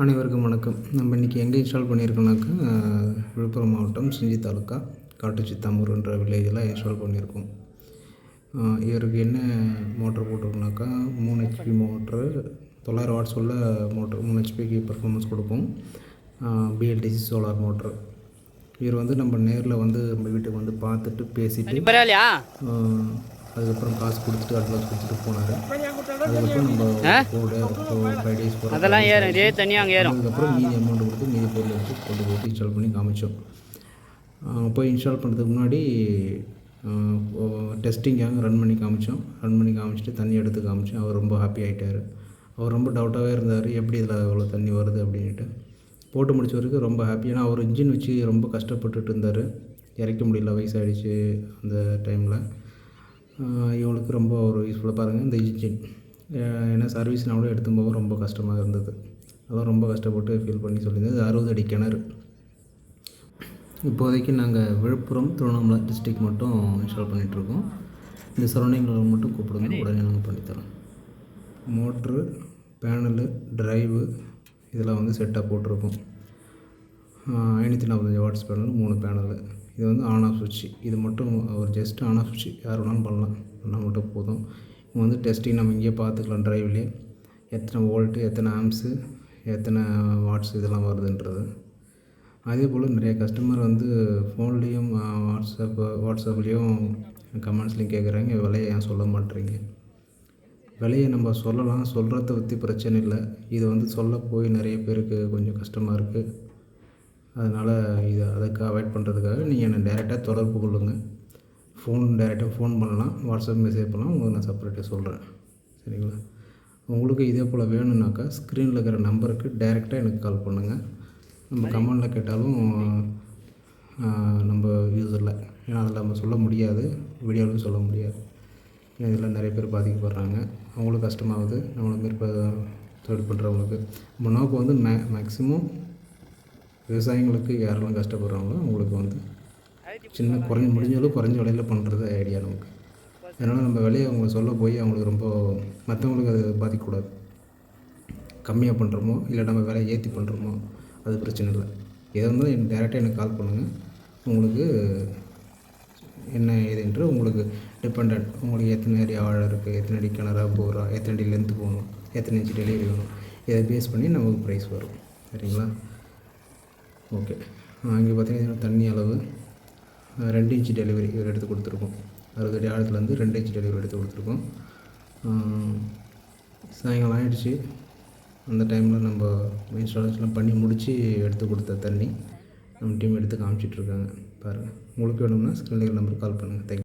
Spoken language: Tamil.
அனைவருக்கும் வணக்கம். நம்ம இன்றைக்கி எங்கே இன்ஸ்டால் பண்ணியிருக்கோம்னாக்கா விழுப்புரம் மாவட்டம் செஞ்சி தாலுக்கா காட்டுச்சித்தாமூர்ன்ற வில்லேஜில் இன்ஸ்டால் பண்ணியிருக்கோம். இவருக்கு என்ன மோட்ரு போட்டிருக்கோம்னாக்கா மூணு ஹெச்பி மோட்ரு தொள்ளாயிரம் வாட்ஸ் உள்ள மோட்ரு மூணு ஹெச்பிக்கு பர்ஃபார்மன்ஸ் கொடுக்கும் பிஎல்டிசி சோலார் மோட்ரு இவர் வந்து நம்ம நேரில் வந்து நம்ம வீட்டுக்கு வந்து பார்த்துட்டு பேசிட்டு அதுக்கப்புறம் காசு கொடுத்துட்டு அட்வான்ஸ் கொடுத்துட்டு போனார். அதுக்கப்புறம் நம்ம four day four five days போகிறோம் அதெல்லாம் ஏறும். இதே தண்ணி அங்கே ஏறும். அதுக்கப்புறம் மீதி அமௌண்ட் கொடுத்து மீதி பொருள் எடுத்து கொண்டு போட்டு இன்ஸ்டால் பண்ணி காமிச்சோம். போய் இன்ஸ்டால் பண்ணுறதுக்கு முன்னாடி டெஸ்டிங்காக ரன் பண்ணி காமிச்சோம். ரன் பண்ணி காமிச்சிட்டு தண்ணி எடுத்து காமிச்சோம். அவர் ரொம்ப ஹாப்பி ஆகிட்டார் அவர் ரொம்ப டவுட்டாகவே இருந்தார். எப்படி இதில் இவ்வளோ தண்ணி வருது அப்படின்ட்டு போட்டு முடிச்ச வரைக்கும் ரொம்ப ஹாப்பி ஏன்னா அவர் இன்ஜின் வச்சு ரொம்ப கஷ்டப்பட்டுட்டு இருந்தார். இறக்க முடியல. வயசாகிடுச்சு அந்த டைமில் இவங்களுக்கு ரொம்ப ஒரு யூஸ்ஃபுல்லாக பாருங்கள் இந்த இன்ஜின் ஏன்னா சர்வீஸ் கூட எடுத்து போக ரொம்ப கஷ்டமாக இருந்தது. அதெல்லாம் ரொம்ப கஷ்டப்பட்டு ஃபீல் பண்ணி சொல்லியிருந்தது அறுபது அடி கிணறு. இப்போதைக்கு நாங்கள் விழுப்புரம் திருவண்ணாமலை டிஸ்ட்ரிக் மட்டும் இன்ஸ்டால் பண்ணிகிட்ருக்கோம் இந்த சரௌண்டிங்கில் மட்டும் கூப்பிடுங்க. உடனே நாங்கள் பண்ணித்தரோம் மோட்ரு பேனலு ட்ரைவு இதெல்லாம் வந்து செட்டாக போட்டிருக்கோம். ஐநூற்றி நாற்பத்தஞ்சு வாட்ஸ் பேனல் மூணு பேனலு இது வந்து ஆன் ஆஃப் சுவிட்ச். இது மட்டும் ஒரு ஜஸ்ட் ஆன் ஆஃப் சுவிட்ச். யார் வேணாலும் பண்ணலாம். பண்ணால் மட்டும் போதும். இங்கே வந்து டெஸ்டிங் நம்ம இங்கேயே பார்த்துக்கலாம் ட்ரைவ்லேயே எத்தனை வோல்ட்டு எத்தனை ஆம்ஸு எத்தனை வாட்ஸ் இதெல்லாம் வருதுன்றது. அதே போல் நிறைய கஸ்டமர் வந்து ஃபோன்லேயும் வாட்ஸ்அப் வாட்ஸ்அப்லேயும் கமெண்ட்ஸ்லேயும் கேட்குறாங்க விலையை ஏன் சொல்ல மாட்டேறீங்க? விலையை நம்ம சொல்லலாம். சொல்கிறத பற்றி பிரச்சனை இல்லை. இது வந்து சொல்ல போய் நிறைய பேருக்கு கொஞ்சம் கஷ்டமாக இருக்குது அதனால் இதை அதுக்கு அவாய்ட் பண்ணுறதுக்காக நீங்கள் என்னை டேரெக்டாக தொடர்பு கொள்ளுங்கள் ஃபோன் டேரெக்டாக ஃபோன் பண்ணலாம். வாட்ஸ்அப் மெசேஜ் பண்ணலாம். உங்களுக்கு நான் செப்பரேட்டாக சொல்கிறேன் சரிங்களா? உங்களுக்கு இதே போல் வேணும்னாக்கா ஸ்க்ரீனில் இருக்கிற நம்பருக்கு டேரெக்டாக எனக்கு கால் பண்ணுங்கள் நம்ம கமெண்டில் கேட்டாலும் நம்ம யூஸ் இல்லை ஏன்னா அதில் நம்ம சொல்ல முடியாது. வீடியோவிலும் சொல்ல முடியாது. இதில் நிறைய பேர் பாதிக்கப்படுறாங்க. அவங்களும் கஷ்டமாகுது. நம்மளை மாரி இப்போ தொழில் பண்ணுறவங்களுக்கு நம்ம நோக்கம் வந்து மே மேக்ஸிமம் விவசாயிங்களுக்கு யாரெல்லாம் கஷ்டப்படுறாங்களோ அவங்களுக்கு வந்து சின்ன குறைஞ்ச முடிஞ்சாலும் குறைஞ்ச விலையில் பண்ணுறது ஐடியா நமக்கு. அதனால் நம்ம விலையை அவங்க சொல்ல போய் அவங்களுக்கு ரொம்ப மற்றவங்களுக்கு அது பாதிக்கக்கூடாது. கம்மியாக பண்ணுறோமோ இல்லை நம்ம விலையை ஏற்றி பண்ணுறோமோ அது பிரச்சனை இல்லை. எதாக இருந்தாலும் எனக்கு டேரெக்டாக எனக்கு கால் பண்ணுங்கள் உங்களுக்கு என்ன ஏதுன்று உங்களுக்கு டிபெண்ட் உங்களுக்கு எத்தனை அடி ஆழம் இருக்குது எத்தனை அடி கிணறா போரா எத்தனை அடி லென்த்து போகணும் எத்தனை இன்ச்சு டெலிவரி வேணும் இதை பேஸ் பண்ணி நமக்கு ப்ரைஸ் வரும். சரிங்களா? ஓகே. இங்கே பார்த்தீங்கன்னா தண்ணி அளவு. ரெண்டு இன்ச்சு டெலிவரி இவர் எடுத்து கொடுத்துருக்கோம். அறுபது அடி ஆழத்துலேருந்து ரெண்டு இன்ச்சு டெலிவரி எடுத்து கொடுத்துருக்கோம். சாயங்காலம் ஆகிடுச்சு அந்த டைமில் நம்ம இன்ஸ்டாலேஷன்லாம் பண்ணி முடித்து எடுத்து கொடுத்த தண்ணி நம்ம டீம் எடுத்து காமிச்சிட்ருக்காங்க பாருங்கள் உங்களுக்கு வேணும்னா ஸ்க்ரீனில் நம்பருக்கு கால் பண்ணுங்கள் தேங்க்யூ